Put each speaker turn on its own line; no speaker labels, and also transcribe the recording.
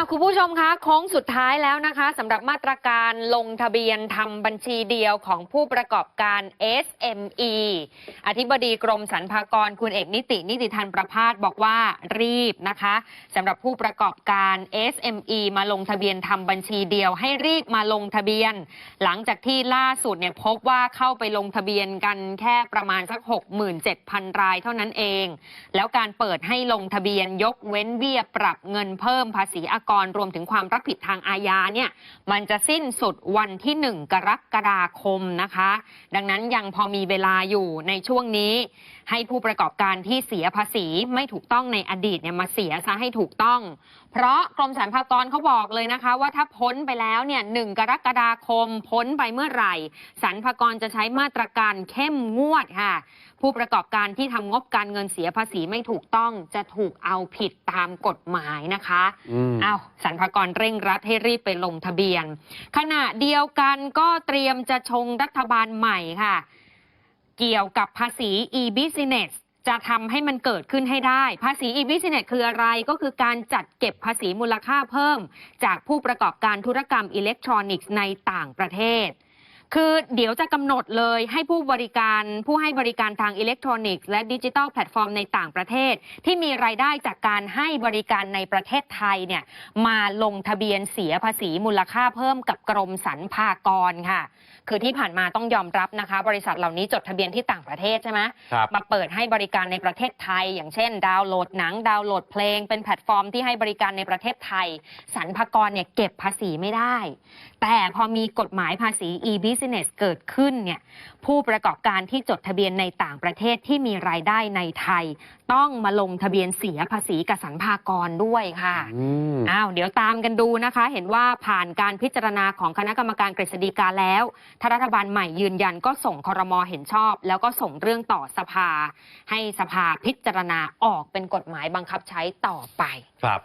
อะคุณผู้ชมคะโค้งสุดท้ายแล้วนะคะสำหรับมาตรการลงทะเบียนทำบัญชีเดียวของผู้ประกอบการ SME อธิบดีกรมสรรพากรคุณเอกนิติ นิติทันประพาสบอกว่ารีบนะคะสำหรับผู้ประกอบการ SME มาลงทะเบียนทำบัญชีเดียว ให้รีบมาลงทะเบียน หลังจากที่ล่าสุดเนี่ยพบว่าเข้าไปลงทะเบียนกันแค่ประมาณสัก 67,000 รายเท่านั้นเอง แล้วการเปิดให้ลงทะเบียนยกเว้นเบี้ยปรับเงินเพิ่มภาษีอากรรวมถึงความรับผิดทางอาญาเนี่ยมันจะสิ้นสุดวันที่ 1 กรกฎาคมนะคะ ดังนั้นยังพอมีเวลาอยู่ในช่วงนี้ ให้ผู้ประกอบการที่เสียภาษีไม่ถูกต้องในอดีตเนี่ยมาเสียซะให้ถูกต้อง เพราะกรมสรรพากรเขาบอกเลยนะคะ ว่าถ้าพ้นไปแล้วเนี่ยหกรกฎาคมพ้นไปเมื่อไหร่สรรพากรจะใช้มาตรการเข้มงวดค่ะ ผู้ประกอบการที่ทำงบการเงินเสียภาษีไม่ถูกต้องจะถูกเอาผิดตามกฎหมายนะคะ
อืม
อ้าวสรรพากรเร่งรัดให้รีบไปลงทะเบียน ขณะเดียวกันก็เตรียมจะชงรัฐบาลใหม่ค่ะ เกี่ยวกับภาษี e-business จะทำให้มันเกิดขึ้นให้ได้ ภาษี e-business คืออะไรก็คือการจัดเก็บภาษีมูลค่าเพิ่ม จากผู้ประกอบการธุรกรรมอิเล็กทรอนิกส์ในต่างประเทศ คือเดี๋ยวจะกำหนดเลยให้ผู้บริการผู้ให้บริการทางอิเล็กทรอนิกส์และดิจิทัลแพลตฟอร์มในต่างประเทศ ที่มีรายได้จากการให้บริการในประเทศไทยเนี่ยมาลงทะเบียนเสียภาษีมูลค่าเพิ่มกับกรมสรรพากรค่ะ คือที่ผ่านมาต้องยอมรับนะคะ บริษัทเหล่านี้จดทะเบียนที่ต่างประเทศใช่ไหม
ครับ
มาเปิดให้บริการในประเทศไทย อย่างเช่น ดาวน์โหลดหนังดาวน์โหลดเพลง เป็นแพลตฟอร์มที่ให้บริการในประเทศไทยสรรพากรเนี่ยเก็บภาษีไม่ได้ แต่พอมีกฎหมายภาษี e-business เกิดขึ้นเนี่ยผู้ประกอบการที่จดทะเบียนในต่างประเทศที่มีรายได้ในไทย ต้องมาลงทะเบียนเสียภาษีกับสรรพากรด้วยค่ะ
อืม
อ้าวเดี๋ยวตามกันดูนะคะ เห็นว่าผ่านการพิจารณาของคณะกรรมการกฤษฎีกาแล้วถ้ารัฐบาลใหม่ยืนยันก็ส่งครมเห็นชอบ แล้วก็ส่งเรื่องต่อสภา ให้สภาพิจารณาออกเป็นกฎหมายบังคับใช้ต่อไป
ครับ